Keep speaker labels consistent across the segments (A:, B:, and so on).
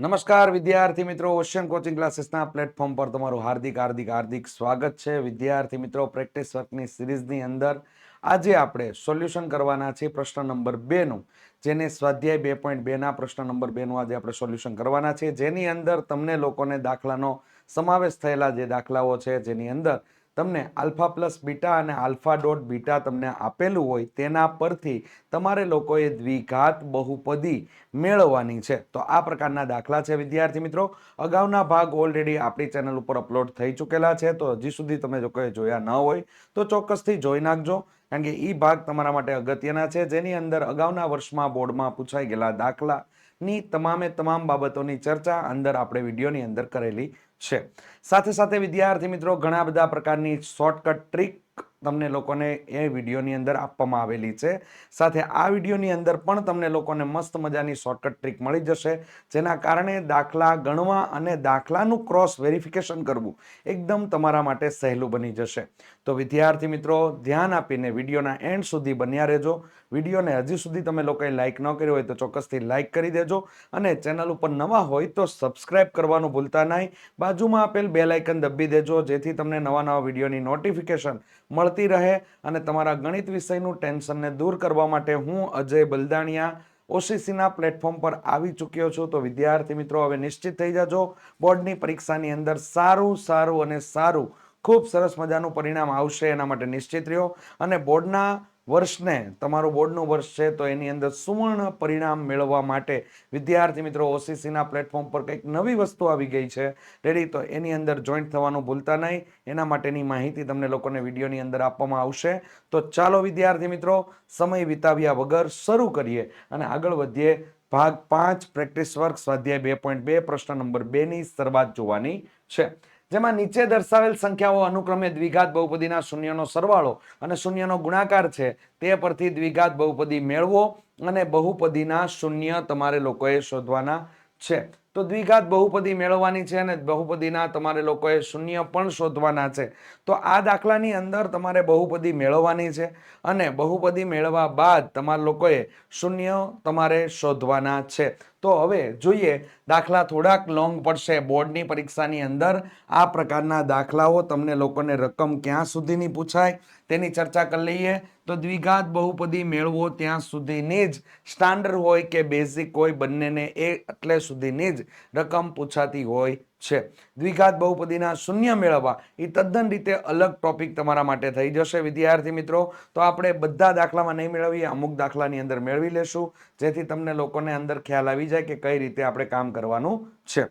A: નમસ્કાર, વિદ્યાર્થી મિત્રો. ઓશિયન કોચિંગ ક્લાસીસના પ્લેટફોર્મ પર તમારું હાર્દિક હાર્દિક હાર્દિક સ્વાગત છે. વિદ્યાર્થી મિત્રો પ્રેક્ટિસ વર્કની સિરીઝની અંદર આજે આપણે સોલ્યુશન કરવાના છીએ પ્રશ્ન નંબર બેનું જેને સ્વાધ્યાય બે પોઈન્ટ બેના પ્રશ્ન નંબર બેનું આજે આપણે સોલ્યુશન કરવાના છીએ. જેની અંદર તમને લોકોને દાખલાનો સમાવેશ થયેલા જે દાખલાઓ છે, જેની અંદર તમને આલ્ફા પ્લસ બીટા અને આલ્ફા ડોટ બીટા તમને આપેલું હોય તેના પરથી તમારે લોકોએ દ્વિઘાત બહુપદી મેળવવાની છે. તો આ પ્રકારના દાખલા છે વિદ્યાર્થી મિત્રો. અગાઉના ભાગ ઓલરેડી આપણી ચેનલ ઉપર અપલોડ થઈ ચૂકેલા છે. તો હજી સુધી તમે જો કોઈ જોયા ન હોય તો ચોક્કસથી જોઈ નાખજો. કારણ કે એ ભાગ તમારા માટે અગત્યના છે. જેની અંદર અગાઉના વર્ષમાં બોર્ડમાં પૂછાઈ ગયેલા દાખલાની તમામે તમામ બાબતોની ચર્ચા અંદર આપણે વિડીયોની અંદર કરેલી છે. સાથે સાથે વિદ્યાર્થી મિત્રો ઘણા બધા પ્રકારની શોર્ટકટ ટ્રીક તમને લોકોને એ વિડીયોની અંદર આપવામાં આવેલી છે. સાથે આ વિડીયોની અંદર પણ તમને લોકોને મસ્ત મજાની શોર્ટકટ ટ્રીક મળી જશે, જેના કારણે દાખલા ગણવા અને દાખલાનું ક્રોસ વેરિફિકેશન કરવું એકદમ તમારા માટે સહેલું બની જશે. તો વિદ્યાર્થી મિત્રો, ધ્યાન આપીને વિડીયોના એન્ડ સુધી બન્યા રહેજો. વિડીયોને હજી સુધી તમે લોકોએ લાઇક ન કર્યો હોય તો ચોક્કસથી લાઇક કરી દેજો અને ચેનલ ઉપર નવા હોય તો સબસ્ક્રાઇબ કરવાનું ભૂલતા નહીં. બાજુમાં આપેલ બે લાઇકન દબી દેજો, જેથી તમને નવા નવા વિડીયોની નોટિફિકેશન મળતી રહે અને તમારા ગણિત વિષયનું ટેન્શનને દૂર કરવા માટે હું અજય બલદાણિયા ઓસીસીના પ્લેટફોર્મ પર આવી ચૂક્યો છું. તો વિદ્યાર્થી મિત્રો, હવે નિશ્ચિત થઈ જાજો. બોર્ડની પરીક્ષાની અંદર સારું સારું અને સારું, ખૂબ સરસ મજાનું પરિણામ આવશે એના માટે નિશ્ચિત રહ્યો. અને બોર્ડના વર્ષને, તમારું બોર્ડનું વર્ષ છે, તો એની અંદર સુવર્ણ પરિણામ મેળવવા માટે વિદ્યાર્થી મિત્રો ઓસીસીના પ્લેટફોર્મ પર કંઈક નવી વસ્તુ આવી ગઈ છે. રેડી તો એની અંદર જોઈન્ટ થવાનું ભૂલતા નહીં. એના માટેની માહિતી તમને લોકોને વિડીયોની અંદર આપવામાં આવશે. તો ચાલો વિદ્યાર્થી મિત્રો, સમય વિતાવ્યા વગર શરૂ કરીએ અને આગળ વધીએ. ભાગ પાંચ, પ્રેક્ટિસ વર્ક, સ્વાધ્યાય બે પોઈન્ટ બે, પ્રશ્ન નંબર બેની શરૂઆત જોવાની છે. જેમાં નીચે દર્શાવેલ સંખ્યાઓ અનુક્રમે દ્વિઘાત બહુપદીના શૂન્યનો સરવાળો અને શૂન્યનો ગુણાકાર છે, તે પરથી દ્વિઘાત બહુપદી મેળવો અને બહુપદીના શૂન્ય તમારે લોકોએ શોધવાના છે. તો દ્વિઘાત બહુપદી મેળવવાની છે અને બહુપદીના તમારે લોકોએ શૂન્ય પણ શોધવાના છે. તો આ દાખલાની અંદર તમારે બહુપદી મેળવવાની છે અને બહુપદી મેળવવા બાદ તમારા લોકોએ શૂન્ય તમારે શોધવાના છે. તો હવે જોઈએ, દાખલા થોડાક લોંગ પડશે. બોર્ડની પરીક્ષાની અંદર આ પ્રકારના દાખલાઓ તમને લોકોને રકમ ક્યાં સુધીની પૂછાય તેની ચર્ચા કરી લઈએ. તો દ્વિઘાત બહુપદી મેળવો ત્યાં સુધીની જ સ્ટાન્ડર્ડ હોય કે બેઝિક હોય, બંનેને એ એટલે સુધીની જ રકમ પૂછાતી હોય છે. દ્વિઘાત બહુપદીના શૂન્ય મેળવવા એ તદ્દન રીતે અલગ ટોપિક તમારા માટે થઈ જશે. વિદ્યાર્થી મિત્રો, તો આપણે બધા દાખલામાં નહીં મેળવીએ, અમુક દાખલાની અંદર મેળવી લેશું, જેથી તમને લોકોને અંદર ખ્યાલ આવી જાય કે કઈ રીતે આપણે કામ કરવાનું છે.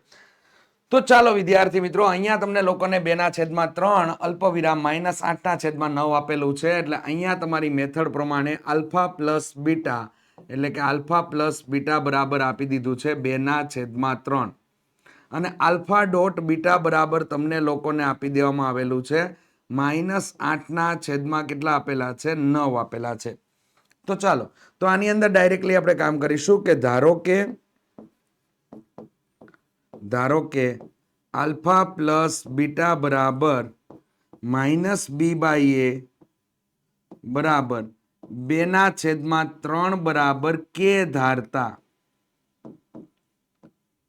A: તો ચાલો વિદ્યાર્થી મિત્રો, અહીંયા તમને લોકોને બેના છેદમાં ત્રણ, અલ્પવિરામ માઇનસ આઠના છેદમાં નવ આપેલું છે. એટલે અહીંયા તમારી મેથડ પ્રમાણે આલ્ફા પ્લસ બીટા, એટલે કે આલ્ફા પ્લસ બીટા બરાબર આપી દીધું છે બેના છેદમાં ત્રણ. અને આલ્ફા ડોટ બીટા બરાબર તમને લોકોને આપી દેવામાં આવેલું છે. માઇનસ આઠના છેદમાં કેટલા આપેલા છે? નવ આપેલા છે. તો ચાલો, તો આની અંદર ડાયરેક્ટલી આપણે કામ કરીશું કે ધારો કે ધારો કે આલ્ફા પ્લસ બીટા બરાબર માઇનસ બી બાય એ બરાબર બેના છેદમાં ત્રણ બરાબર કે ધારતા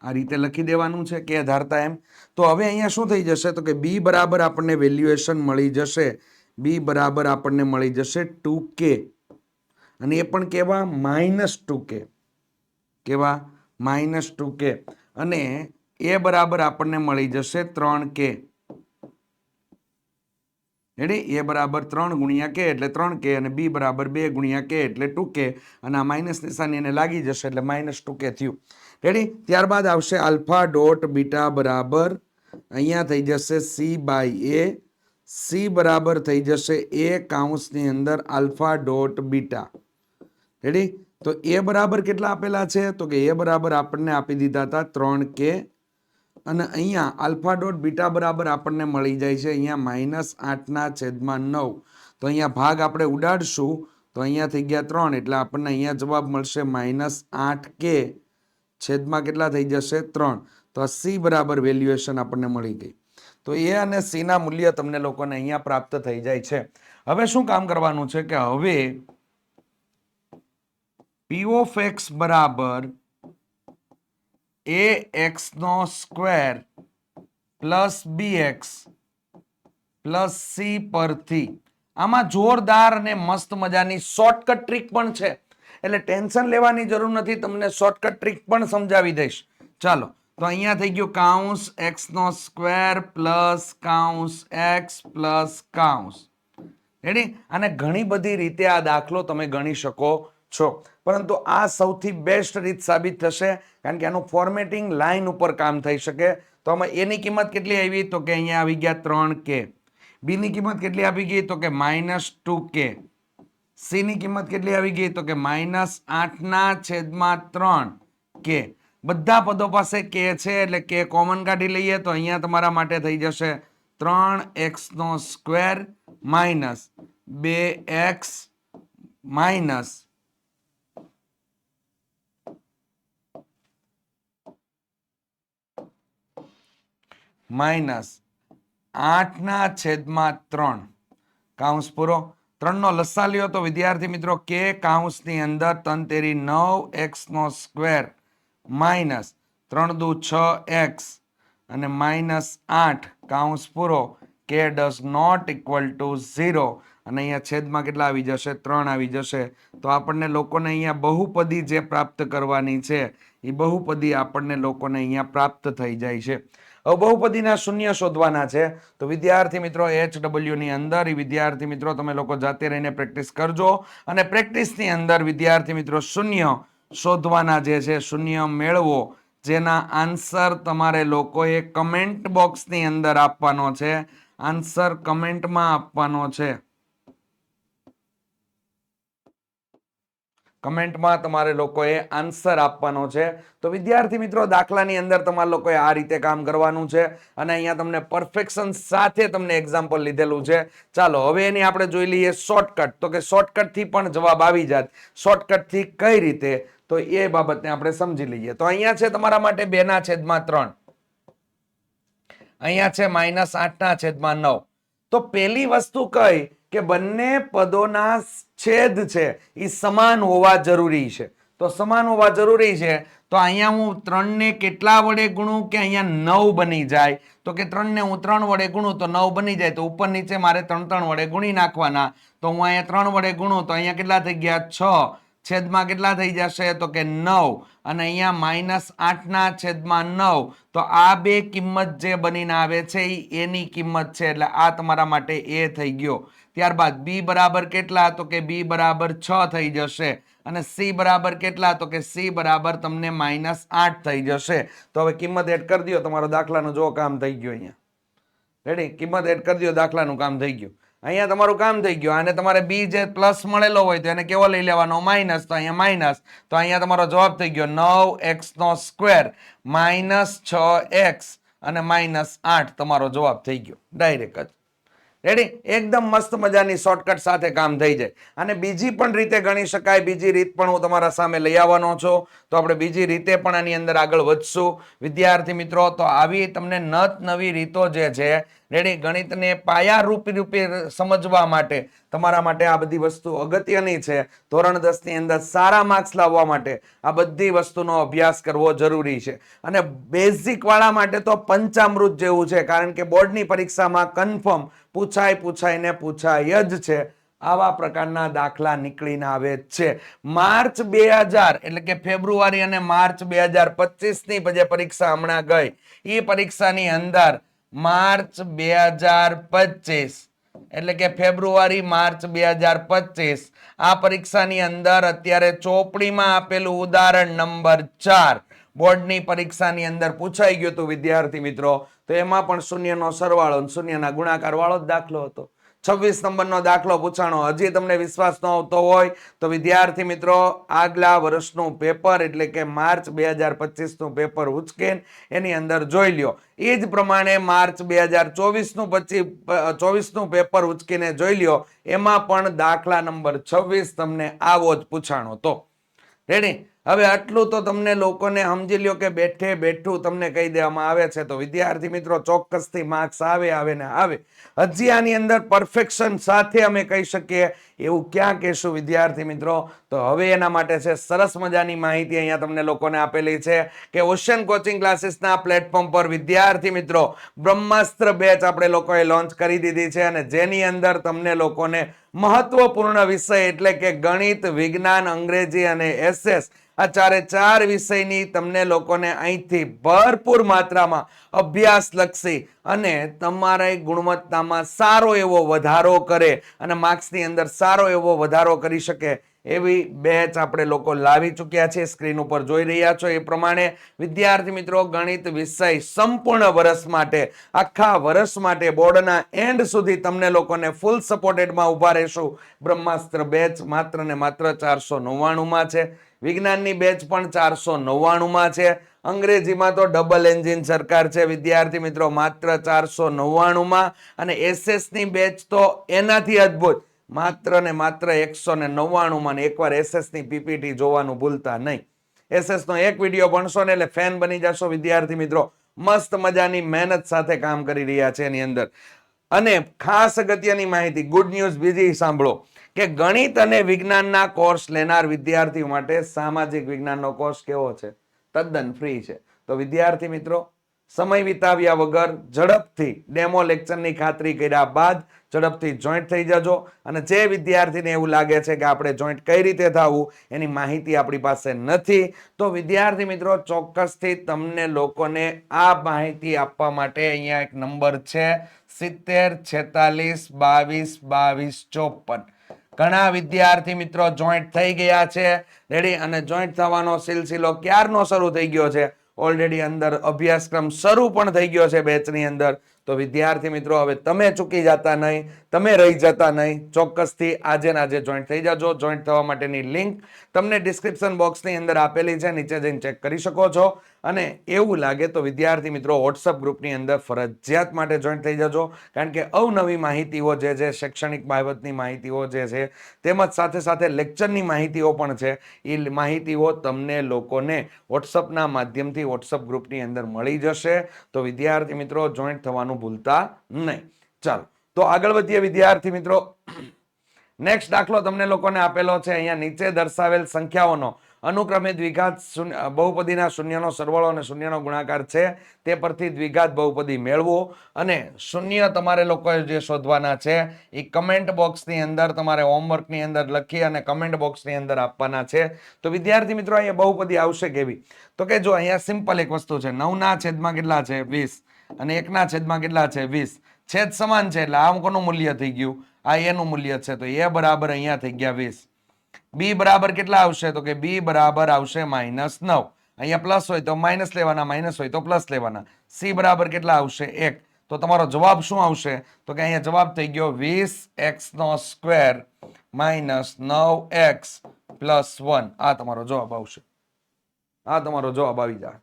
A: આ રીતે લખી દેવાનું છે કે ધારતા એમ. તો હવે અહીંયા શું થઈ જશે? તો કે બી બરાબર આપણને વેલ્યુએશન મળી જશે. બી બરાબર આપણને મળી જશે ટુ કે અને એ પણ કેવા? માઇનસ ટુ કે કેવા? માઇનસ ટુ કે અને એ બરાબર આપણને મળી જશે ત્રણ કે. એટલે એ બરાબર ત્રણ ગુણ્યા કે એટલે ત્રણ કે અને બી બરાબર બે ગુણ્યા કે એટલે ટુ કે અને આ માઇનસ નિશાની એને લાગી જશે એટલે માઇનસ ટુ કે થયું. રેડી ત્યારબાદ આવશે આલ્ફા ડોટ બીટા બરાબર. અહીંયા થઈ જશે સી બાય એ. સી બરાબર થઈ જશે એ કાઉન્સની અંદર આલ્ફા ડોટ બીટા. રેડી તો એ બરાબર કેટલા આપેલા છે? તો કે એ બરાબર આપણને આપી દીધા હતા ત્રણ કે. અને અહીંયા આલ્ફા ડોટ બીટા બરાબર આપણને મળી જાય છે. અહીંયા માઇનસ આઠના છેદમાં નવ. તો અહીંયા ભાગ આપણે ઉડાડશું. તો અહીંયા થઈ ગયા ત્રણ. એટલે આપણને અહીંયા જવાબ મળશે માઇનસ આઠ કે. છેદમાં કેટલા થઈ જશે? ત્રણ. તો આ સી બરાબર વેલ્યુએશન આપણને મળી ગઈ. તો એ અને સીના મૂલ્ય તમને લોકોને અહીંયા પ્રાપ્ત થઈ જાય છે. હવે શું કામ કરવાનું છે કે હવે પી ઓફ એક્સ બરાબર એ એક્સનો square plus b x plus c પરથી. આમાં જોરદાર અને મસ્ત મજાની શોર્ટકટ ટ્રીક પણ છે. એટલે ટેન્શન લેવાની જરૂર નથી, તમને શોર્ટકટ ટ્રીક પણ સમજાવી દઈશ. ચાલો, તો અહીંયા થઈ ગયું કાઉન્સ એક્સ નો સ્ક્વેર પ્લસ કાઉન્સ એક્સ પ્લસ કાઉન્સ રેડી અને ઘણી બધી રીતે આ દાખલો તમે ગણી શકો છો. પરંતુ આ સૌથી બેસ્ટ રીત સાબિત થશે, કારણ કે આનું ફોર્મેટિંગ લાઇન ઉપર કામ થઈ શકે. તો આમાં એની કિંમત કેટલી આવી? તો કે અહીંયા આવી ગયા ત્રણ કે બીની કિંમત કેટલી આવી ગઈ? તો કે માઇનસ ટુ કે સીની કિંમત કેટલી આવી ગઈ? તો કે માઇનસ આઠના છેદમાં ત્રણ. કે બધા પદો પાસે કે છે એટલે કે કોમન કાઢી લઈએ તો અહીંયા તમારા માટે થઈ જશે ત્રણ એક્સ નો સ્ક્વેર માઇનસ બે એક્સ માઇનસ માઇનસ આઠના છેદમાં ત્રણ. કાઉન્સ પૂરો. ત્રણનો લસા લ્યો તો વિદ્યાર્થી મિત્રો કે કાઉન્સની અંદર તન તેરી નવ એક્સનો સ્ક્વેર માઇનસ ત્રણ દુ છ એક્સ અને માઇનસ આઠ કાઉન્સ પૂરો કે does not equal to zero અને અહીંયા છેદમાં કેટલા આવી જશે? ત્રણ આવી જશે. તો આપણને લોકોને અહીંયા બહુપદી જે પ્રાપ્ત કરવાની છે એ બહુપદી આપણને લોકોને અહીંયા પ્રાપ્ત થઈ જાય છે. હવે બહુપદીના શૂન્ય શોધવાના છે. તો વિદ્યાર્થી મિત્રો એચ ડબલ્યુની અંદર એ વિદ્યાર્થી મિત્રો, તમે લોકો જાતે રહીને પ્રેક્ટિસ કરજો. અને પ્રેક્ટિસની અંદર વિદ્યાર્થી મિત્રો, શૂન્ય શોધવાના જે છે, શૂન્ય મેળવો. જેના આન્સર તમારે લોકોએ કમેન્ટ બોક્સની અંદર આપવાનો છે. આન્સર કમેન્ટમાં આપવાનો છે. કમેન્ટમાં તમારે લોકોએ આન્સર આપવાનો છે. તો વિદ્યાર્થી મિત્રો, દાખલાની અંદર તમારે લોકોએ આ રીતે કામ કરવાનું છે અને અહીંયા તમને પરફેક્શન સાથે તમને એક્ઝામ્પલ લીધેલું છે. ચાલો, હવે એની આપણે જોઈ લઈએ શોર્ટકટ તો કે શોર્ટકટથી પણ જવાબ આવી જાત. શોર્ટકટથી કઈ રીતે? તો એ બાબતને આપણે સમજી લઈએ. તો અહીંયા છે તમારા માટે બેના છેદમાં ત્રણ. અહીંયા છે માઇનસ આઠના છેદમાં નવ. તો પેલી વસ્તુ કઈ? કે બંને પદોના છેદ છે એ સમાન હોવા જરૂરી છે. તો સમાન હોવા જરૂરી છે, તો અહીંયા હું ત્રણને કેટલા વડે ગુણું કે અહીંયા નવ બની જાય? તો કે ત્રણને હું ત્રણ વડે ગુણું તો નવ બની જાય, તો ઉપર નીચે મારે ત્રણ ત્રણ વડે ગુણી નાખવાના. તો હું અહીંયા ત્રણ વડે ગુણું તો અહીંયા કેટલા થઈ ગયા? છ. છેદમાં કેટલા થઈ જશે? તો કે નવ. અને અહીંયા માઇનસ આઠના છેદમાં નવ. તો આ બે કિંમત જે બનીને આવે છે એ એની કિંમત છે, એટલે આ તમારા માટે એ થઈ ગયો. ત્યારબાદ બી બરાબર કેટલા? તો કે બી બરાબર છ થઈ જશે. અને સી બરાબર કેટલા? તો કે સી બરાબર તમને માઇનસ આઠ થઈ જશે. તો હવે કિંમત એડ કરી દો. તમારો દાખલાનું જો કામ થઈ ગયું અહીંયા. રેડી કિંમત એડ કરી દો. દાખલાનું કામ થઈ ગયું. અહીંયા તમારું કામ થઈ ગયું. અને તમારે બી જે પ્લસ મળેલો હોય તો એને કેવો લઈ લેવાનો? માઇનસ. તો અહીંયા માઇનસ. તો અહીંયા તમારો જવાબ થઈ ગયો નવ એક્સ નો સ્ક્વેર. માઇનસ છ એક્સ અને માઇનસ આઠ તમારો જવાબ થઈ ગયો. ડાયરેક્ટ જ. રેડી એકદમ મસ્ત મજાની શોર્ટકટ સાથે કામ થઈ જાય. અને બીજી પણ રીતે ગણી શકાય, બીજી રીત પણ હું તમારા સામે લઈ આવવાનો છું. તો આપણે બીજી રીતે પણ આની અંદર આગળ વધશું. વિદ્યાર્થી મિત્રો, તો આવી તમને નત નવી રીતો જે છે રેડી? ગણિતને પાયા રૂપી રૂપે સમજવા માટે, તમારા માટે આ બધી વસ્તુ અગત્યની છે. ધોરણ દસની અંદર સારા માર્ક્સ લાવવા માટે આ બધી વસ્તુનો અભ્યાસ કરવો જરૂરી છે. અને બેઝિકવાળા માટે તો પંચામૃત જેવું છે, કારણ કે બોર્ડની પરીક્ષામાં કન્ફર્મ પૂછાય પૂછાય ને પૂછાય જ છે. આવા પ્રકારના દાખલા નીકળીને આવે છે. માર્ચ બે હજાર, એટલે કે ફેબ્રુઆરી અને માર્ચ બે હજાર પચીસની જે પરીક્ષા હમણાં ગઈ એ પરીક્ષાની અંદર માર્ચ બે હજાર પચીસ. એટલે કે ફેબ્રુઆરી, માર્ચ બે હજાર પચીસ. આ પરીક્ષાની અંદર અત્યારે ચોપડીમાં આપેલું ઉદાહરણ નંબર ચાર. બોર્ડની પરીક્ષાની અંદર પૂછાઈ ગયું હતું વિદ્યાર્થી મિત્રો. તો એમાં પણ શૂન્યનો સરવાળો શૂન્યના ગુણાકાર વાળો જ દાખલો હતો. છવ્વીસ નંબરનો દાખલો પૂછાણો. હજી તમને વિશ્વાસ ન આવતો હોય તો વિદ્યાર્થી મિત્રો, આગલા વર્ષનું પેપર, એટલે કે માર્ચ બે હજાર પચીસનું પેપર ઉચકેન એની અંદર જોઈ લ્યો. એ જ પ્રમાણે માર્ચ બે હજાર ચોવીસનું પછી ચોવીસનું પેપર ઉચકીને જોઈ લ્યો. એમાં પણ દાખલા નંબર છવ્વીસ તમને આવો જ પૂછાણો. તો, રેડી? હવે આટલું તો તમને લોકોને સમજી લ્યો કે બેઠે બેઠું તમને કહી દેવામાં આવે છે. તો વિદ્યાર્થી મિત્રો ચોક્કસથી માર્ક્સ આવે આવે ને આવે. હજી આની અંદર પરફેક્શન સાથે અમે કહી શકીએ. એવું ક્યાં કહેશું વિદ્યાર્થી મિત્રો? તો હવે એના માટે છે, સરસ મજાની માહિતી અહીંયા તમને લોકોને આપેલી છે કે ઓશિયન કોચિંગ ક્લાસીસના પ્લેટફોર્મ પર વિદ્યાર્થી મિત્રો બ્રહ્માસ્ત્ર બેચ આપણે લોકોએ લોન્ચ કરી દીધી છે અને જેની અંદર તમને લોકોને મહત્વપૂર્ણ વિષય એટલે કે ગણિત, વિજ્ઞાન, અંગ્રેજી અને એસએસ આ ચારે ચાર વિષયની તમને લોકોને અહીંથી ભરપૂર માત્રામાં અભ્યાસ લક્ષી અને તમારા ગુણવત્તામાં સારો એવો વધારો કરે અને માર્ક્સની અંદર સારો એવો વધારો કરી શકે એવી બેચ આપણે લોકો લાવી ચૂક્યા છે. સ્ક્રીન ઉપર જોઈ રહ્યા છો એ પ્રમાણે વિદ્યાર્થી મિત્રો ગણિત વિષય સંપૂર્ણ વર્ષ માટે, આખા વર્ષ માટે બોર્ડના એન્ડ સુધી તમને લોકોને ફૂલ સપોર્ટેડમાં ઊભા રહેશું. બ્રહ્માસ્ત્ર બેચ માત્ર ને માત્ર ચારસો નવ્વાણુંમાં છે. વિજ્ઞાનની બેચ પણ ચારસો નવ્વાણુંમાં છે. અંગ્રેજીમાં તો ડબલ એન્જિન સરકાર છે. વિદ્યાર્થી મિત્રો, માત્ર ચારસો નવ્વાણુંમાં અને એસએસની બેચ તો એનાથી અદ્ભુત. માત્ર ને માત્ર એકસો ને નવ્વાણુંમાં ને એકવાર એસએસની પીપીટી જોવાનું ભૂલતા નહીં. એસએસનો એક વીડિયો ભણશો ને એટલે ફેન બની જશો વિદ્યાર્થી મિત્રો. મસ્ત મજાની મહેનત સાથે કામ કરી રહ્યા છે એની અંદર. અને ખાસ અગત્યની માહિતી ગુડ ન્યૂઝ બીજી સાંભળો. કે ગણિત અને વિજ્ઞાનના કોર્સ લેનાર વિદ્યાર્થીઓ માટે સામાજિક વિજ્ઞાનનો કોર્સ કેવો છે? તદ્દન ફ્રી છે. તો વિદ્યાર્થી મિત્રો, સમય વિતાવ્યા વગર ઝડપથી ડેમો લેક્ચરની ખાતરી કર્યા બાદ ઝડપથી જોઈન્ટ થઈ જજો અને જે વિદ્યાર્થીને એવું લાગે છે કે આપણે જોઈન્ટ કઈ રીતે થવું એની માહિતી આપણી પાસે નથી. તો વિદ્યાર્થી મિત્રો, ચોક્કસથી તમને લોકોને આ માહિતી આપવા માટે અહીંયા એક નંબર છે સિત્તેર, છેતાલીસ, બાવીસ બાવીસ, ચોપન. ઘણા વિદ્યાર્થી મિત્રો જોઈન્ટ થઈ ગયા છે. રેડી અને જોઈન્ટ થવાનો સિલસિલો ક્યારનો શરૂ થઈ ગયો છે? ઓલરેડી અંદર અભ્યાસક્રમ શરૂ પણ થઈ ગયો છે બેચની અંદર. તો વિદ્યાર્થી મિત્રો, હવે તમે ચૂકી જતા નહીં, તમે રહી જતા નહીં. ચોક્કસથી આજે ને આજે જોઈન્ટ થઈ જાજો. જોઈન્ટ થવા માટેની લિંક તમને ડિસ્ક્રિપ્શન બોક્સની અંદર આપેલી છે. નીચે જઈને ચેક કરી શકો છો. અને એવું લાગે તો વિદ્યાર્થી મિત્રો વોટ્સઅપ ગ્રુપની અંદર ફરજિયાત માટે જોઈન્ટ થઈ જજો. કારણ કે અવનવી માહિતીઓ જે છે, શૈક્ષણિક બાબતની માહિતીઓ જે છે, તેમજ સાથે સાથે લેક્ચરની માહિતીઓ પણ છે. એ માહિતીઓ તમને લોકોને વોટ્સઅપના માધ્યમથી વોટ્સઅપ ગ્રુપની અંદર મળી જશે. તો વિદ્યાર્થી મિત્રો જોઈન્ટ થવાનું ભૂલતા નહીં. ચાલો, તો આગળ વધીએ વિદ્યાર્થી મિત્રો. નેક્સ્ટ દાખલો તમને લોકોને આપેલો છે. અહીંયા નીચે દર્શાવેલ સંખ્યાઓનો. અનુક્રમે દ્વિઘાત બહુપદીના શૂન્યનો સરવાળો અને શૂન્યનો ગુણાકાર છે. તે પરથી દ્વિઘાત બહુપદી મેળવો અને શૂન્ય તમારે લોકોએ જે શોધવાના છે, એ કમેન્ટ બોક્સની અંદર તમારે હોમવર્કની અંદર લખી અને કમેન્ટ બોક્સની અંદર આપવાના છે. તો વિદ્યાર્થી મિત્રો, અહીંયા બહુપદી આવશે કેવી? તો કે જો અહીંયા સિમ્પલ એક વસ્તુ છે. નવના છેદમાં કેટલા છે? વીસ. અને એકના છેદમાં કેટલા છે? વીસ. છેદ સમાન છે એટલે આમ કોનું મૂલ્ય થઈ ગયું? આ એનું મૂલ્ય છે, તો એ બરાબર અહીંયા થઈ ગયા વીસ. બી બરાબર કેટલા આવશે? તો કે બી બરાબર આવશે માઇનસ નવ. અહીંયા પ્લસ હોય તો માઇનસ લેવાના, માઇનસ હોય તો પ્લસ લેવાના. સી બરાબર કેટલા આવશે? એક. તો તમારો જવાબ શું આવશે? તો કે અહીંયા જવાબ થઈ ગયો વીસ એક્સ નો સ્ક્વેર માઇનસ નવ એક્સ પ્લસ વન. આ તમારો જવાબ આવશે. આ તમારો જવાબ આવી જાય.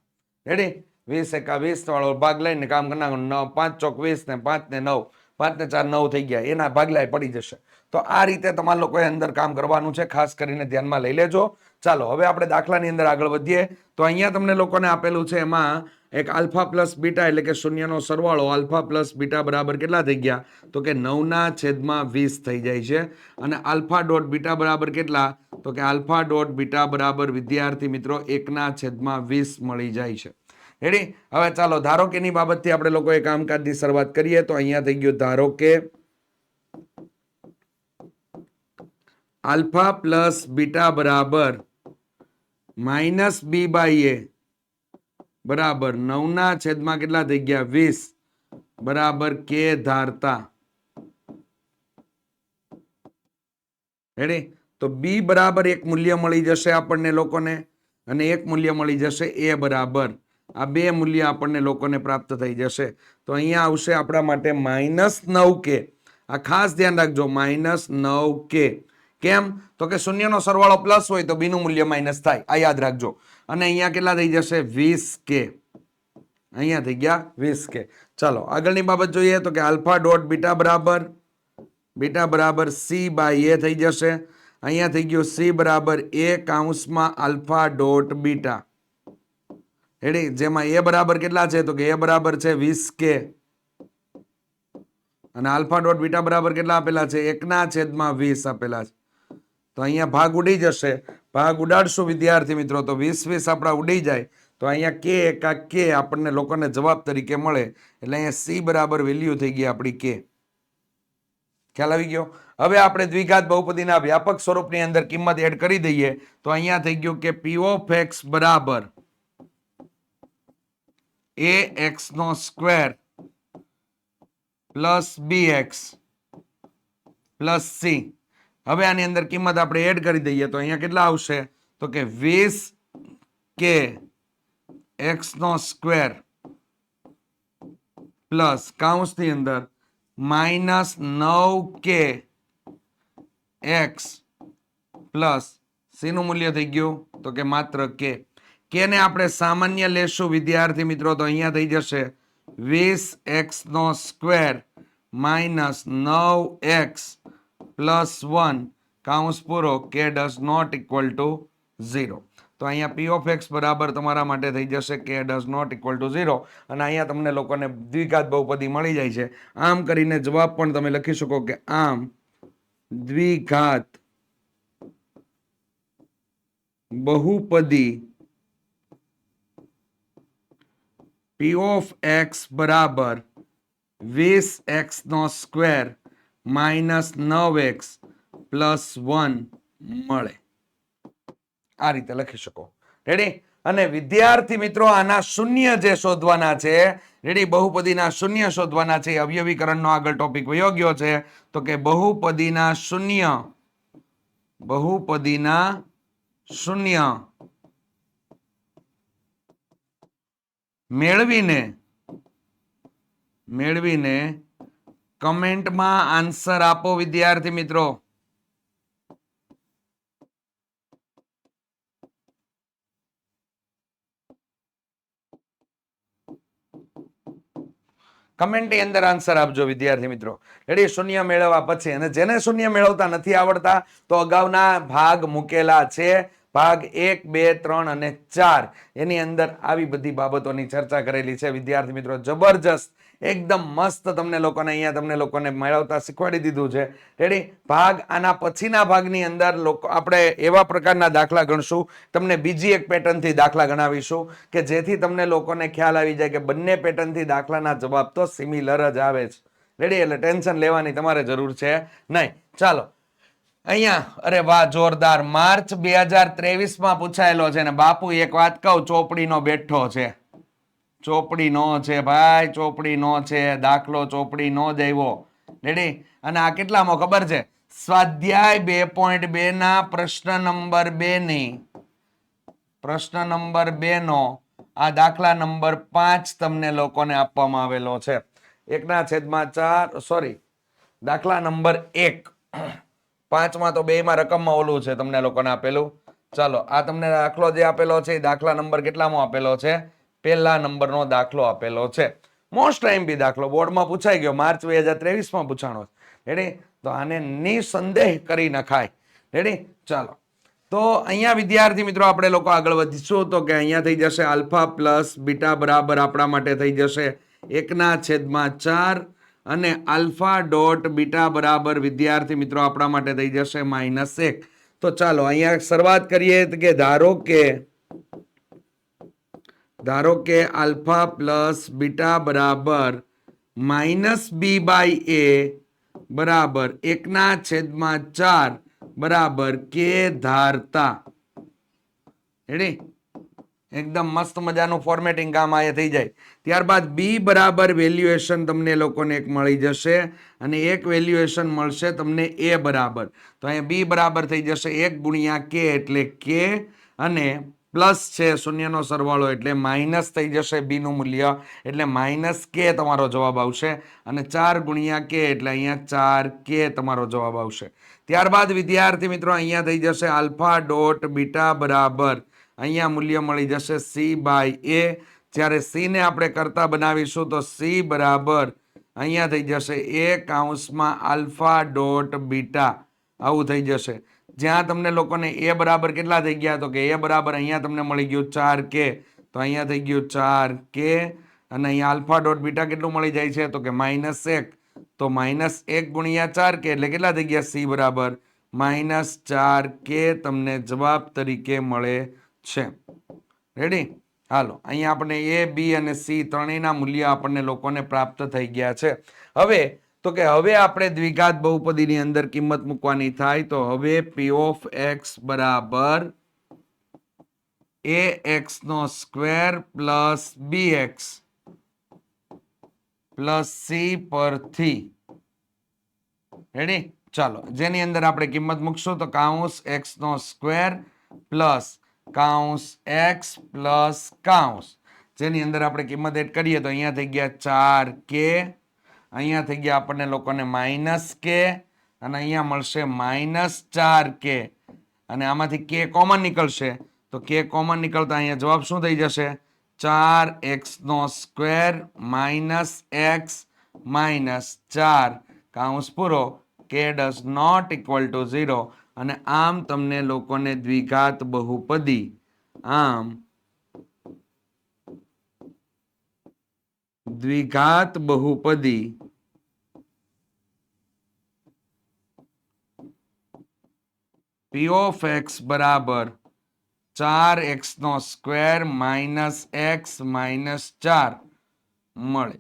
A: રેડી વીસ એકા વીસ વાળો ભાગ લઈને કામ કરી નવ, પાંચ ચોક વીસ ને પાંચ ને નવ, પાંચ ને ચાર નવ થઈ ગયા, એના ભાગલાય પડી જશે. તો આ રીતે તમારા લોકોએ અંદર કામ કરવાનું છે, ખાસ કરીને ધ્યાનમાં લઈ લેજો. ચાલો, હવે આપણે દાખલાની અંદર આગળ વધીએ. તો અહીંયા તમને લોકોને આપેલું છે એમાં એક આલ્ફા પ્લસ બીટા એટલે કે શૂન્યનો સરવાળો આલ્ફા પ્લસ બીટા બરાબર કેટલા થઈ ગયા? તો કે નવના છેદમાં વીસ થઈ જાય છે. અને આલ્ફા ડોટ બીટા બરાબર કેટલા? તો કે આલ્ફા ડોટ બીટા બરાબર વિદ્યાર્થી મિત્રો એકના છેદમાં વીસ મળી જાય છે. રેડી હવે ચાલો, ધારો કે ની બાબતથી આપણે લોકોએ કામકાજની શરૂઆત કરીએ, તો અહીંયા થઈ ગયું ધારો કે આલ્ફા પ્લસ બીટા બરાબર માઇનસ બી બાય એ બરાબર નવના છેદમાં કેટલા થઈ ગયા? વીસ. બરાબર કે ધારતા. રેડી તો બી બરાબર એક મૂલ્ય મળી જશે આપણને લોકોને, અને એક મૂલ્ય મળી જશે એ બરાબર. આ બે મૂલ્ય આપણને લોકોને પ્રાપ્ત થઈ જશે. તો અહીંયા આવશે આપણા માટે માઇનસ નવ કે. આ ખાસ ધ્યાન રાખજો, માઇનસ નવ કે. કેમ? તો કે શૂન્યનો સરવાળો પ્લસ હોય તો બીનું મૂલ્ય માઇનસ થાય. આ યાદ રાખજો. અને અહીંયા કેટલા થઈ જશે? વીસ કે. અહીંયા થઈ ગયા વીસ કે. ચાલો, આગળની બાબત જોઈએ તો કે આલ્ફા ડોટ બીટા બરાબર. બીટા બરાબર સી બાય એ થઈ જશે. અહીંયા થઈ ગયું સી બરાબર એ કાઉન્સમાં આલ્ફા ડોટ બીટા. રેડી? જેમાં એ બરાબર કેટલા છે? તો કે એ બરાબર છે વીસ કે. અને આલ્ફા ડોટ બીટા બરાબર કેટલા આપેલા છે? એકના છેદમાં વીસ આપેલા છે. તો અહીંયા ભાગ ઉડી જશે. ભાગ ઉડાડશું વિદ્યાર્થી મિત્રો, તો વીસ વીસ આપણા ઉડી જાય. તો અહીંયા કે એકા કે આપણને લોકોને જવાબ તરીકે મળે. એટલે અહીંયા સી બરાબર વેલ્યુ થઈ ગઈ આપણી કે. ખ્યાલ આવી ગયો? હવે આપણે દ્વિઘાત બહુપદીના વ્યાપક સ્વરૂપની અંદર કિંમત એડ કરી દઈએ. તો અહીંયા થઈ ગયું કે પી ઓફ એક્સ બરાબર. એ એક્સ નો square plus b x plus c. હવે આની અંદર કિંમત આપણે એડ કરી દઈએ તો અહીંયા કેટલા આવશે? તો કે વીસ કે એક્સ નો સ્ક્વેર પ્લસ કાઉન્સની અંદર માઇનસ નવ કે એક્સ પ્લસ સીનું મૂલ્ય થઈ ગયું તો કે માત્ર કે. કે ને આપણે સામાન્ય લેશું, વિદ્યાર્થી મિત્રો? તો અહીંયા થઈ જશે. વીસ એક્સ નો સ્ક્વેર માઇનસ નવ એક્સ પ્લસ વન કાઉન્સ પૂરો કે does not equal to zero. તો અહીંયા પી ઓફ એક્સ બરાબર તમારા માટે થઈ જશે કે does not equal to zero. અને અહીંયા તમને લોકોને દ્વિઘાત બહુપદી મળી જાય છે. આમ કરીને જવાબ પણ તમે લખી શકો કે આમ દ્વિઘાત બહુપદી પી ઓફ એક્સ બરાબર વીસ એક્સનો સ્ક્વેર માઇનસ નવ એક્સ પ્લસ વન મળે. આ રીતે લખી શકો. રેડી અને વિદ્યાર્થી મિત્રો, આના શૂન્ય જે શોધવાના છે રેડી બહુપદીના શૂન્ય શોધવાના છે. અવયવીકરણનો આગળ ટોપિક યોગ્ય છે. તો કે બહુપદીના શૂન્ય બહુપદીના શૂન્ય મેળવીને મેળવીને કમેન્ટમાં આન્સર આપો વિદ્યાર્થી મિત્રો. કમેન્ટની અંદર આન્સર આપજો વિદ્યાર્થી મિત્રો. રેડી, શૂન્ય મેળવવા પછી. અને જેને શૂન્ય મેળવતા નથી આવડતા, તો અગાઉના ભાગ મૂકેલા છે. ભાગ એક, બે, ત્રણ અને ચાર. એની અંદર આવી બધી બાબતોની ચર્ચા કરેલી છે. વિદ્યાર્થી મિત્રો, જબરજસ્ત, એકદમ મસ્ત તમને લોકોને અહીંયા તમને લોકોને મેળવતા શીખવાડી દીધું છે. રેડી ભાગ આના પછીના ભાગની અંદર લોકો, આપણે એવા પ્રકારના દાખલા ગણશું. તમને બીજી એક પેટર્નથી દાખલા ગણાવીશું કે જેથી તમને લોકોને ખ્યાલ આવી જાય કે બંને પેટર્નથી દાખલાના જવાબ તો સિમિલર જ આવે છે. રેડી એટલે ટેન્શન લેવાની તમારે જરૂર છે નહીં. ચાલો અહીંયા, અરે વાહ, જોરદાર. માર્ચ બે હજાર ત્રેવીસમાં પૂછાયેલો છે ને, બાપુ, એક વાત કહું, ચોપડીનો બેઠો છે. ચોપડી નો છે, ભાઈ ચોપડી નો છે, દાખલો ચોપડી નો આવ્યો. રેડી અને આ કેટલામાં ખબર છે? સ્વાધ્યાય બે પોઈન્ટ બે ના પ્રશ્ન નંબર બે ની. પ્રશ્ન નંબર બે નો આ દાખલા નંબર પાંચ તમને લોકોને આપવામાં આવેલો છે. એકના છેદમાં ચાર સોરી દાખલા નંબર એક. પાંચમાં તો બેમાં રકમમાં ઓલું છે તમને લોકોને આપેલું. ચાલો, આ તમને દાખલો જે આપેલો છે, એ દાખલા નંબર કેટલામાં આપેલો છે? પહેલા નંબરનો દાખલો આપેલો છે. મોસ્ટ ટાઈમ બી દાખલો. બોર્ડમાં પૂછાઈ ગયો. માર્ચ બે હજાર ત્રેવીસમાં પૂછાણો રેડી તો આને નિસંદેહ કરી નખાય. રેડી ચાલો. તો અહીંયા વિદ્યાર્થી મિત્રો, આપણે લોકો આગળ વધીશું તો કે અહીંયા થઈ જશે આલ્ફા પ્લસ બીટા બરાબર આપણા માટે થઈ જશે. એકના છેદમાં ચાર. અને આલ્ફા ડોટ બીટા બરાબર વિદ્યાર્થી મિત્રો આપણા માટે થઈ જશે માઇનસ એક. તો ચાલો, અહીંયા શરૂઆત કરીએ કે ધારો કે ધારો કે આલ્ફા પ્લસ બીટા બરાબર માઇનસ બી બાય એ બરાબર એકના છેદમાં ચાર બરાબર કે ધારતા. એડી એકદમ મસ્ત મજાનું ફોર્મેટિંગ કામ આ થઈ જાય. ત્યારબાદ બી બરાબર વેલ્યુએશન તમને લોકોને એક મળી જશે અને એક વેલ્યુએશન મળશે તમને એ બરાબર. તો અહીંયા બી બરાબર થઈ જશે એક ગુણ્યા કે એટલે કે અને પ્લસ છે શૂન્યનો સરવાળો એટલે માઇનસ થઈ જશે બીનું મૂલ્ય એટલે માઇનસ કે તમારો જવાબ આવશે અને ચાર ગુણ્યા કે એટલે અહીંયા ચાર કે તમારો જવાબ આવશે. ત્યારબાદ વિદ્યાર્થી મિત્રો અહીંયા થઈ જશે આલ્ફા ડોટ બીટા બરાબર. અહીંયા મૂલ્ય મળી જશે સી બાય એ જ્યારે સી ને આપણે કરતા બનાવીશું તો સી બરાબર અહીંયા થઈ જશે એ કાઉન્સમાં આલ્ફા ડોટ બીટા. આવું થઈ જશે. જ્યાં તમને લોકોને એ બરાબર કેટલા થઈ ગયા? તો કે એ બરાબર અહીંયા તમને મળી ગયું ચાર કે. તો અહીંયા થઈ ગયું ચાર કે. અને અહીંયા આલ્ફા ડોટ બીટા કેટલું મળી જાય છે? તો કે માઇનસ એક. તો માઇનસ એક ગુણ્યા ચાર કે એટલે કેટલા થઈ ગયા? સી બરાબર. માઇનસ ચાર કે તમને જવાબ તરીકે મળે છે. રેડી હાલો, અહીંયા આપણે એ, બી અને સી ત્રણેયના મૂલ્ય આપણને લોકોને પ્રાપ્ત થઈ ગયા છે. હવે, તો કે હવે આપણે દ્વિઘાત બહુપદીની અંદર કિંમત મૂકવાની થાય તો હવે પી ઓફ એક્સ બરાબર એ એક્સ નો square plus b x plus c પરથી. રેડી ચાલો, જેની અંદર આપણે કિંમત મૂકશું તો કાઉન્સ એક્સ નો સ્ક્વેર પ્લસ કાઉન્સ એક્સ પ્લસ કાઉન્સ. જેની અંદર આપણે કિંમત એડ કરીએ તો અહીંયા થઈ ગયા ચાર કે, અહીંયા થઈ ગયા આપણને લોકોને માઇનસ કે, અને અહીંયા મળશે માઇનસ ચાર કે. અને આમાંથી કે કોમન નીકળશે. તો કે કોમન નીકળતા અહીંયા જવાબ શું થઈ જશે? ચાર એક્સનો સ્ક્વેર માઇનસ એક્સ માઇનસ ચાર. કાઉન્સ પૂરો. કે does not equal to zero. અને આમ તમને લોકોને દ્વિઘાત બહુપદી. આમ દ્વિઘાત બહુપદી. પી ઓફ એક્સ બરાબર ચાર એક્સ નો સ્ક્વેર માઇનસ એક્સ માઇનસ ચાર. મળે.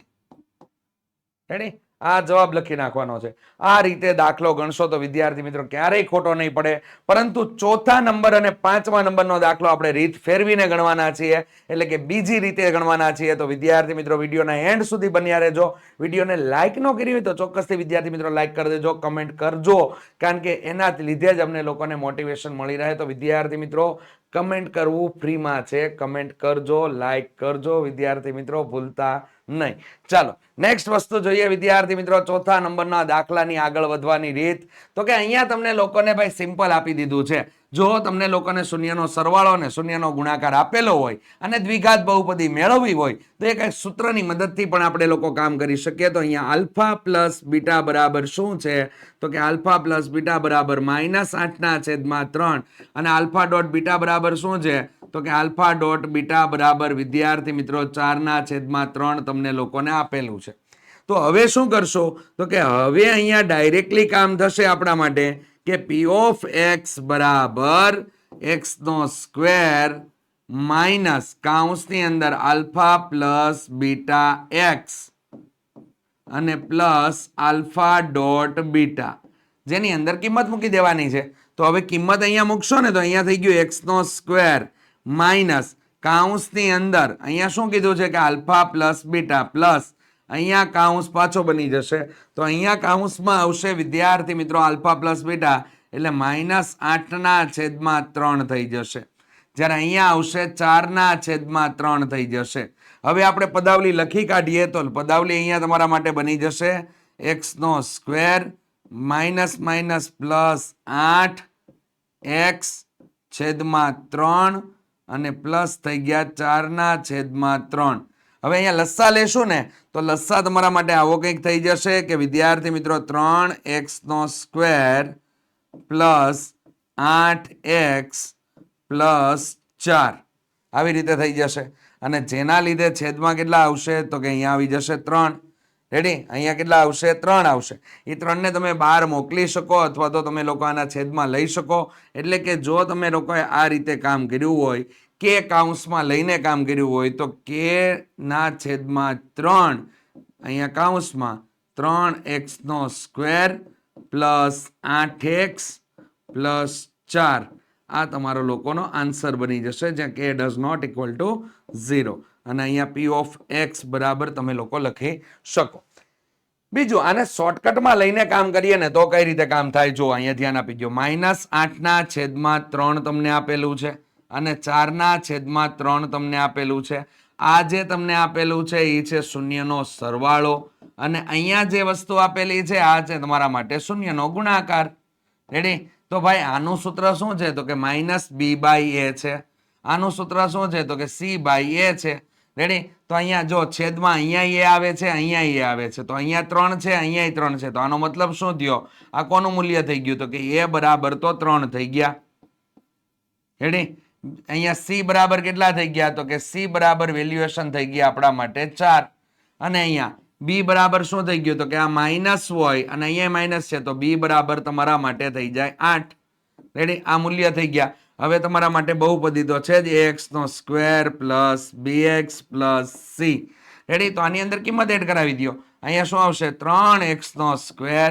A: રેડી આ જવાબ લખી નાખવાનો છે. આ રીતે દાખલો ગણશો તો વિદ્યાર્થી મિત્રો ક્યારેય ખોટો નહીં પડે. પરંતુ ચોથા નંબર અને પાંચમા નંબરનો દાખલો આપણે રીત ફેરવીને ગણવાના છીએ. એટલે કે બીજી રીતે ગણવાના છીએ. તો વિદ્યાર્થી મિત્રો વિડીયોના એન્ડ સુધી બન્યા રહેજો. વિડીયોને લાઇક ન કરી હોય તો ચોક્કસથી વિદ્યાર્થી મિત્રો લાઇક કરી દેજો, કમેન્ટ કરજો. કારણ કે એના લીધે જ અમને લોકોને મોટિવેશન મળી રહે. તો વિદ્યાર્થી મિત્રો કમેન્ટ કરવું ફ્રીમાં છે. કમેન્ટ કરજો, લાઈક કરજો. વિદ્યાર્થી મિત્રો, ભૂલતા નહીં. ચાલો, નેક્સ્ટ વસ્તુ જોઈએ. વિદ્યાર્થી મિત્રો, ચોથા નંબરના દાખલાની આગળ વધવાની રીત. તો કે અહીંયા તમને લોકોને ભાઈ સિમ્પલ આપી દીધું છે. જો તમને લોકોને શૂન્યનો સરવાળો અને શૂન્યનો ગુણાકાર આપેલો હોય અને દ્વિઘાત બહુપદી મેળવવી હોય, તો એ કંઈક સૂત્રની મદદથી પણ આપણે લોકો કામ કરી શકીએ. તો અહીંયા આલ્ફા પ્લસ બીટા બરાબર શું છે? તો કે આલ્ફા પ્લસ બીટા બરાબર માઇનસ આઠના છેદમાં ત્રણ. અને આલ્ફા ડોટ બીટા બરાબર શું છે? તો કે આલ્ફા ડોટ બીટા બરાબર વિદ્યાર્થી મિત્રો ચારના છેદમાં ત્રણ તમને લોકોને આપેલું છે. તો હવે શું કરશો? તો કે હવે અહીંયા ડાયરેક્ટલી કામ થશે આપણા માટે. કે પી ઓફ એક્સ બરાબર એક્સ નો સ્ક્વેર માઇનસ કાઉન્સની અંદર આલ્ફા પ્લસ બીટા એક્સ અને પ્લસ આલ્ફા ડોટ બીટા. જેની અંદર કિંમત મૂકી દેવાની છે. તો હવે કિંમત અહીંયા મૂકશો ને તો અહીંયા થઈ ગયું એક્સ નો સ્ક્વેર માઇનસ કાઉન્સની અંદર. અહીંયા શું કીધું છે કે આલ્ફા પ્લસ બીટા પ્લસ અહીંયા કાઉન્સ પાછો બની જશે. તો અહીંયા કાઉન્સમાં આવશે વિદ્યાર્થી મિત્રો આલ્ફા પ્લસ બીટા, એટલે માઇનસ આઠના છેદમાં ત્રણ થઈ જશે. જ્યારે અહીંયા આવશે ચારના છેદમાં ત્રણ થઈ જશે. હવે આપણે પદાવલી લખી કાઢીએ તો પદાવલી અહીંયા તમારા માટે બની જશે. એક્સનો સ્ક્વેર માઇનસ માઇનસ પ્લસ આઠ, એક્સ છેદમાં ત્રણ અને પ્લસ થઈ ગયા ચારના છેદમાં ત્રણ. હવે અહીંયા લસ્સા લેશું ને, તો લસ્સા તમારા માટે આવો કંઈક થઈ જશે કે વિદ્યાર્થી મિત્રો ત્રણ એક્સનો સ્ક્વેર પ્લસ આઠ એક્સ પ્લસ ચાર. આવી રીતે થઈ જશે. અને જેના લીધે છેદમાં કેટલા આવશે? તો કે અહીંયા આવી જશે ત્રણ. રેડી અહીંયા કેટલા આવશે? ત્રણ આવશે. એ ત્રણને તમે બહાર મોકલી શકો અથવા તો તમે લોકો આના છેદમાં લઈ શકો. એટલે કે જો તમે લોકોએ આ રીતે કામ કર્યું હોય કે કાઉન્સમાં લઈને કામ કર્યું હોય તો કે ના છેદમાં ત્રણ. અહીંયા કાઉન્સમાં ત્રણ એક્સનો સ્ક્વેર પ્લસ આઠ એક્સ પ્લસ ચાર. આ તમારો લોકોનો આન્સર બની જશે, જ્યાં કે does not equal to zero અને અહીંયા પી ઓફ એક્સ બરાબર તમે લોકો લખી શકો. બીજું, આને શોર્ટકટમાં લઈને કામ કરીએ ને તો કઈ રીતે કામ થાય? જો અહીંયા ધ્યાન આપી દો માઇનસ આઠના છેદમાં ત્રણ તમને આપેલું છે. અને ચારના છેદમાં ત્રણ તમને આપેલું છે. આ જે તમને આપેલું છે એ છે શૂન્યનો સરવાળો. અને અહીંયા જે વસ્તુ આપેલી છે, આ છે તમારા માટે શૂન્યનો ગુણાકાર. રેડી તો ભાઈ, આનું સૂત્ર શું છે? તો કે માઇનસ બી બાય એ છે. આનું સૂત્ર શું છે? તો કે સી બાય એ છે. રેડી તો અહીંયા જો છેદમાં અહીંયા એ આવે છે, અહીંયા એ આવે છે. તો અહીંયા ત્રણ છે, અહીંયા ત્રણ છે. તો આનો મતલબ શું થયો? આ કોનું મૂલ્ય થઈ ગયું? તો કે એ બરાબર તો ત્રણ થઈ ગયા. રેડી અહીંયા સી બરાબર કેટલા થઈ ગયા? તો કે સી બરાબર વેલ્યુએશન થઈ ગયા આપણા માટે ચાર. અને અહીંયા બી બરાબર શું થઈ ગયું? તો કે આ માઇનસ હોય અને અહીંયા માઇનસ છે, તો બી બરાબર તમારા માટે થઈ જાય આઠ. રેડી આ મૂલ્ય થઈ ગયા. હવે તમારા માટે બહુપદી તો છે જ એક્સ નો square plus b x plus c ready તો આની અંદર કિંમત એડ કરાવી દો અહીંયા શું આવશે? ત્રણ એક્સ નો સ્ક્વેર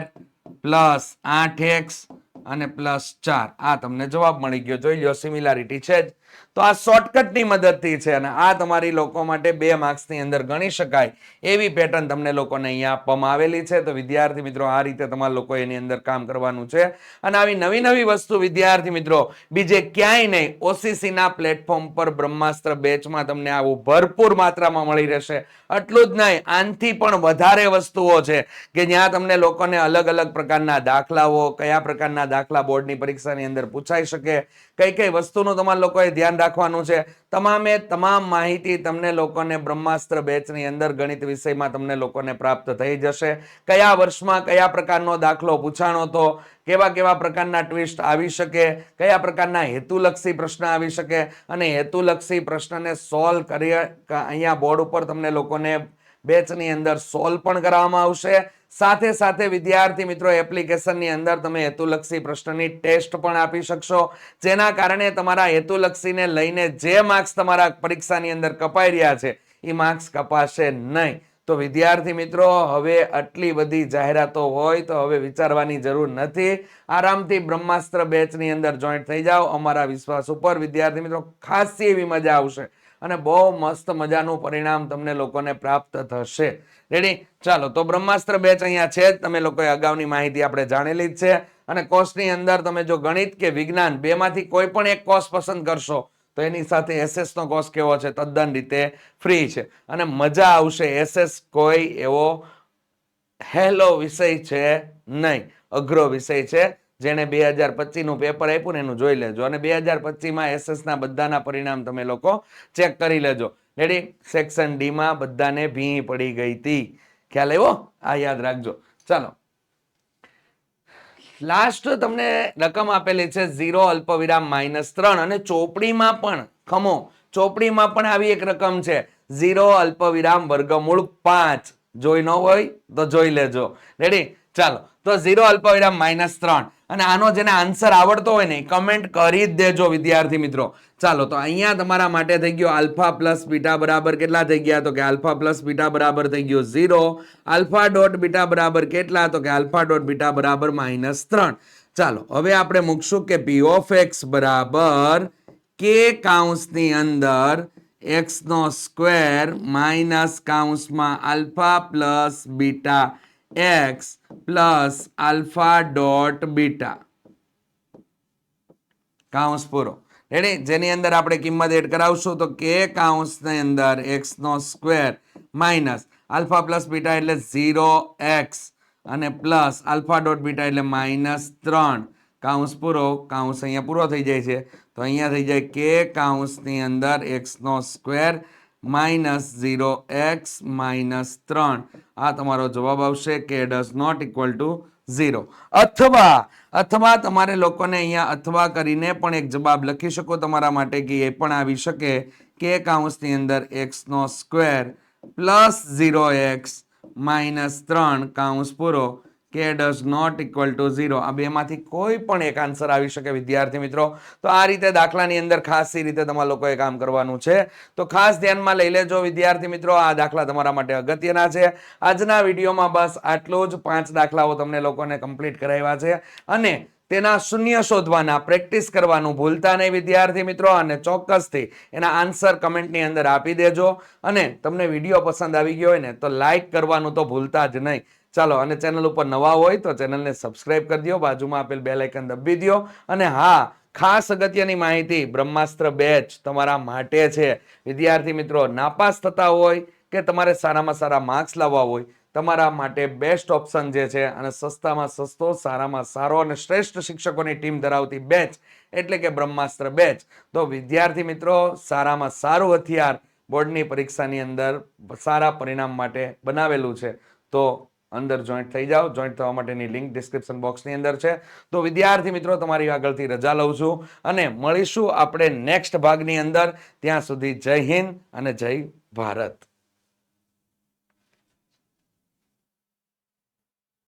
A: પ્લસ આઠ એક્સ અને પ્લસ ચાર. આ તમને જવાબ મળી ગયો. જોઈ લો સિમિલારિટી છે જ. તો આ શોર્ટકટની મદદથી છે અને આ તમારી લોકો માટે બે માર્ક્સની અંદર ગણી શકાય એવી પેટર્ન તમને લોકોને અહીંયા આપવામાં આવેલી છે. તો વિદ્યાર્થી મિત્રો, આ રીતે તમારા લોકો એની અંદર કામ કરવાનું છે. અને આવી નવી નવી વસ્તુ, વિદ્યાર્થી મિત્રો, બીજે ક્યાંય નહીં, ઓસીસીના પ્લેટફોર્મ પર બ્રહ્માસ્ત્ર બેચમાં તમને આવું ભરપૂર માત્રામાં મળી રહેશે. આટલું જ નહીં, આનથી પણ વધારે વસ્તુઓ છે કે જ્યાં તમને લોકોને અલગ અલગ પ્રકારના દાખલાઓ, કયા પ્રકારના દાખલા બોર્ડની પરીક્ષાની અંદર પૂછાઈ શકે. કઈ કઈ વસ્તુનું તમારે લોકોએ ધ્યાન રાખવાનું છે? તમામે તમામ માહિતી તમને લોકોને બ્રહ્માસ્ત્ર બેચની અંદર ગણિત વિષયમાં તમને લોકોને પ્રાપ્ત થઈ જશે. કયા વર્ષમાં કયા પ્રકારનો દાખલો પૂછાણો તો કેવા કેવા પ્રકારના ટ્વિસ્ટ આવી શકે? કયા પ્રકારના હેતુલક્ષી પ્રશ્ન આવી શકે? અને હેતુલક્ષી પ્રશ્નને સોલ્વ કરી અહીંયા બોર્ડ ઉપર તમને લોકોને બેચની અંદર સોલ્વ પણ કરવામાં આવશે. સાથે સાથે વિદ્યાર્થી મિત્રો, એપ્લિકેશનની અંદર તમે હેતુલક્ષી પ્રશ્નની ટેસ્ટ પણ આપી શકશો, જેના કારણે તમારા હેતુલક્ષીને લઈને જે માર્ક્સ તમારા પરીક્ષાની અંદર કપાઈ રહ્યા છે, એ માર્ક્સ કપાશે નહીં. તો વિદ્યાર્થી મિત્રો, હવે આટલી બધી જાહેરાતો હોય તો હવે વિચારવાની જરૂર નથી. આરામથી બ્રહ્માસ્ત્ર બેચની અંદર જોઈન્ટ થઈ જાઓ. અમારા વિશ્વાસ ઉપર વિદ્યાર્થી મિત્રો, ખાસી એવી મજા આવશે. અને બહુ મસ્ત મજાનું પરિણામ તમને લોકોને પ્રાપ્ત થશે. રેડી ચાલો, તો બ્રહ્માસ્ત્ર બેચ અહીંયા છે જ. તમે લોકોએ અગાઉની માહિતી આપણે જાણેલી જ છે. અને કોર્સની અંદર તમે જો ગણિત કે વિજ્ઞાન બેમાંથી કોઈ પણ એક કોર્સ પસંદ કરશો, તો એની સાથે એસએસ નો કોર્સ કેવો છે? તદ્દન રીતે ફ્રી છે. અને મજા આવશે એસએસ કોઈ એવો હેલો વિષય છે નહીં. અઘરો વિષય છે. જેણે બે હજાર પચીસનું પેપર આપ્યું ને એનું જોઈ લેજો. અને બે હજાર પચીસમાં એસએસના બધાના પરિણામ તમે લોકો ચેક કરી લેજો. રેડી સેક્શન ડીમાં બધાને ભી પડી ગઈ હતી. ખ્યાલ આવ્યો? આ યાદ રાખજો. ચાલો. લાસ્ટ તમને રકમ આપેલી છે ઝીરો, અલ્પવિરામ, માઇનસ ત્રણ અને ચોપડીમાં પણ, ખમો, ચોપડીમાં પણ આવી એક રકમ છે. ઝીરો, અલ્પવિરામ, વર્ગમૂળ પાંચ. જોઈ ન હોય તો જોઈ લેજો. રેડી ચાલો. તો ઝીરો અલ્પવિરામ માઇનસ ત્રણ. અને આનો જેને આન્સર આવડતો હોય ને કમેન્ટ કરી જ દેજો, વિદ્યાર્થી મિત્રો. ચાલો, તો અહીંયા તમારા માટે થઈ ગયો આલ્ફા પ્લસ બીટા બરાબર કેટલા થઈ ગયા? તો કે આલ્ફા પ્લસ બીટા બરાબર થઈ ગયો ઝીરો. આલ્ફા ડોટ બીટા બરાબર કેટલા? તો કે આલ્ફા ડોટ બીટા બરાબર માઇનસ ત્રણ. ચાલો, હવે આપણે મૂકશું કે પી ઓફ એક્સ બરાબર કે કાઉન્સની અંદર એક્સનો square minus કાઉન્સમાં alpha plus beta x plus alpha dot beta કાઉન્સ પૂરો. રેડી જેની અંદર આપણે કિંમત એડ કરાવશું તો કે કાઉન્સની અંદર એક્સનો square minus alpha plus beta એટલે ઝીરો એક્સ અને પ્લસ આલ્ફા ડોટ બીટા એટલે માઇનસ ત્રણ. કાઉન્સ પૂરો. કાઉન્સ અહીંયા પૂરો થઈ જાય છે. તો અહીંયા થઈ જાય કે કાઉન્સની અંદર એક્સ નો square minus zero x minus ત્રણ. આ તમારો જવાબ આવશે કે does not equal to zero. અથવા અથવા તમારે લોકોને અહીંયા અથવા કરીને પણ એક જવાબ લખી શકો તમારા માટે કે એ પણ આવી શકે કે કાઉન્સની અંદર એક્સનો square plus zero x minus ત્રણ કાઉન્સ પૂરો. કે does not equal to zero આ બેમાંથી કોઈ પણ એક આન્સર આવી શકે, વિદ્યાર્થી મિત્રો. તો આ રીતે દાખલાની અંદર ખાસ એ રીતે તમારા લોકોએ કામ કરવાનું છે. તો ખાસ ધ્યાનમાં લઈ લેજો, વિદ્યાર્થી મિત્રો. આ દાખલા તમારા માટે અગત્યના છે. આજના વિડીયોમાં બસ આટલો જ. પાંચ દાખલાઓ તમને લોકોને કમ્પ્લીટ કરાવ્યા છે. અને તેના શૂન્ય શોધવાના પ્રેક્ટિસ કરવાનું ભૂલતા નહીં, વિદ્યાર્થી મિત્રો. અને ચોક્કસથી એના આન્સર કમેન્ટની અંદર આપી દેજો. અને તમને વીડિયો પસંદ આવી ગયો હોય ને, તો લાઈક કરવાનું તો ભૂલતા જ નહીં. ચાલો, અને ચેનલ ઉપર નવા હોય તો ચેનલને સબસ્ક્રાઇબ કરી દો. બાજુમાં આપેલ બે લાઇકન દબી દો. અને હા, ખાસ અગત્યની માહિતી, બ્રહ્માસ્ત્ર બેચ તમારા માટે છે. વિદ્યાર્થી મિત્રો, નાપાસ થતા હોય કે તમારે સારામાં સારા માર્ક્સ લાવવા હોય, તમારા માટે બેસ્ટ ઓપ્શન જે છે અને સસ્તામાં સસ્તો, સારામાં સારો અને શ્રેષ્ઠ શિક્ષકોની ટીમ ધરાવતી બેચ એટલે કે બ્રહ્માસ્ત્ર બેચ તો વિદ્યાર્થી મિત્રો, સારામાં સારું હથિયાર બોર્ડની પરીક્ષાની અંદર સારા પરિણામ માટે બનાવેલું છે. તો અંદર જોઈન્ટ થઈ જાઓ. જોઈન્ટ થવા માટેની લિંક ડિસ્ક્રિપ્શન બોક્સની અંદર છે. તો વિદ્યાર્થી મિત્રો, તમારી આગળથી રજા લઉં છું અને મળીશું આપણે નેક્સ્ટ ભાગની અંદર. ત્યાં સુધી જય હિન્દ અને જય ભારત.